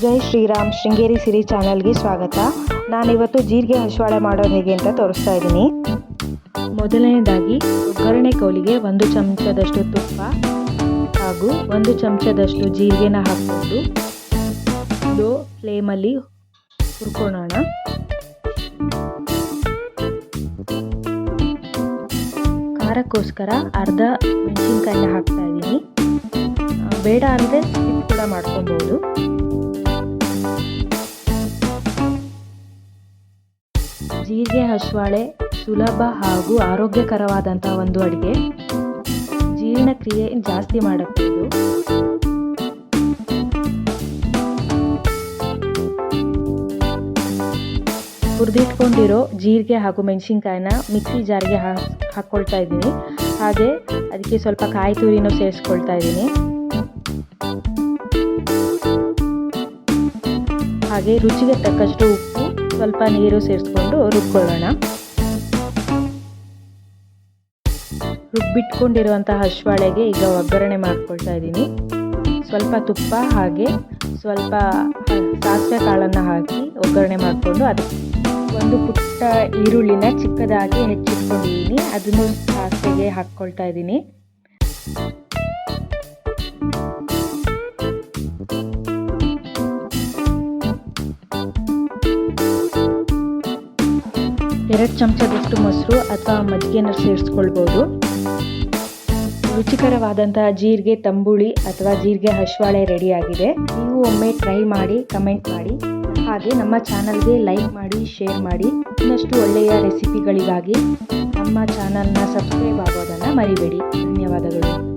ಜೈ ಶ್ರೀರಾಮ್, ಶೃಂಗೇರಿ ಸಿರಿ ಚಾನಲ್ಗೆ ಸ್ವಾಗತ. ನಾನಿವತ್ತು ಜೀರಿಗೆ ಹಸುವಾಳೆ ಮಾಡೋದು ಹೇಗೆ ಅಂತ ತೋರಿಸ್ತಾ ಇದ್ದೀನಿ. ಮೊದಲನೇದಾಗಿ, ಒಗ್ಗರಣೆ ಕೌಲಿಗೆ ಒಂದು ಚಮಚದಷ್ಟು ತುಪ್ಪ ಹಾಗೂ ಒಂದು ಚಮಚದಷ್ಟು ಜೀರಿಗೆನ ಹಾಕ್ಕೊಂಡು ಲೋ ಫ್ಲೇಮಲ್ಲಿ ಹುರ್ಕೊಳ್ಳೋಣ. ಖಾರಕ್ಕೋಸ್ಕರ ಅರ್ಧ ಮೆಣಸಿನ್ಕಾಯಿನ ಹಾಕ್ತಾ ಇದ್ದೀನಿ. ಬೇಡ ಅಂದರೆ ಸ್ಕಿಪ್ ಕೂಡ ಮಾಡ್ಕೊಬೋದು. ಜೀರಿಗೆ, ಹಸುವಾಳೆ ಸುಲಭ ಹಾಗೂ ಆರೋಗ್ಯಕರವಾದಂಥ ಒಂದು ಅಡುಗೆ. ಜೀರ್ಣಕ್ರಿಯೆ ಜಾಸ್ತಿ ಮಾಡುತ್ತೆ ಇದು ಹುರಿದಿಟ್ಕೊಂಡಿರೋ ಜೀರಿಗೆ ಹಾಗೂ ಮೆಣಸಿನ್ಕಾಯಿನ ಮಿಕ್ಸಿ ಜಾರಿಗೆ ಹಾಕ್ಕೊಳ್ತಾ ಇದ್ದೀನಿ. ಹಾಗೆ ಅದಕ್ಕೆ ಸ್ವಲ್ಪ ಕಾಯಿ ತುರಿನೂ ಸೇರಿಸ್ಕೊಳ್ತಾ ಇದ್ದೀನಿ. ಹಾಗೆ ರುಚಿಗೆ ತಕ್ಕಷ್ಟು ಉಪ್ಪು ಸ್ವಲ್ಪ ನೀರು ಸೇರಿಸ್ಕೊಂಡು ರುಬ್ಕೊಳ್ಳೋಣ. ರುಬ್ಬಿಟ್ಕೊಂಡಿರುವಂತಹ ಹಶ್ವಾಳೆಗೆ ಈಗ ಒಗ್ಗರಣೆ ಮಾಡ್ಕೊಳ್ತಾ ಇದ್ದೀನಿ. ಸ್ವಲ್ಪ ತುಪ್ಪ ಹಾಗೆ ಸ್ವಲ್ಪ ಸಾಸಿವೆ ಕಾಳನ್ನು ಹಾಕಿ ಒಗ್ಗರಣೆ ಮಾಡಿಕೊಂಡು ಅದಕ್ಕೆ ಒಂದು ಪುಟ್ಟ ಈರುಳ್ಳಿನ ಚಿಕ್ಕದಾಗಿ ಹೆಚ್ಚಿಟ್ಕೊಂಡಿದ್ದೀನಿ. ಅದನ್ನು ಸಾಸಿವೆಗೆ ಹಾಕ್ಕೊಳ್ತಾ ಇದ್ದೀನಿ. ಎರಡು ಚಮಚದಷ್ಟು ಮೊಸರು ಅಥವಾ ಮಜ್ಜಿಗೆನ ಸೇರಿಸ್ಕೊಳ್ಬೋದು. ರುಚಿಕರವಾದಂತಹ ಜೀರಿಗೆ, ತಂಬುಳಿ ಅಥವಾ ಜೀರಿಗೆ ಹಶ್ವಾಳೆ ರೆಡಿಯಾಗಿದೆ ನೀವು ಒಮ್ಮೆ ಟ್ರೈ ಮಾಡಿ ಕಮೆಂಟ್ ಮಾಡಿ. ಹಾಗೆ ನಮ್ಮ ಚಾನಲ್ಗೆ ಲೈಕ್ ಮಾಡಿ ಶೇರ್ ಮಾಡಿ. ಇನ್ನಷ್ಟು ಒಳ್ಳೆಯ ರೆಸಿಪಿಗಳಿಗಾಗಿ ನಮ್ಮ ಚಾನಲ್ನ ಸಬ್ಸ್ಕ್ರೈಬ್ ಆಗೋದನ್ನು ಮರಿಬೇಡಿ. ಧನ್ಯವಾದಗಳು.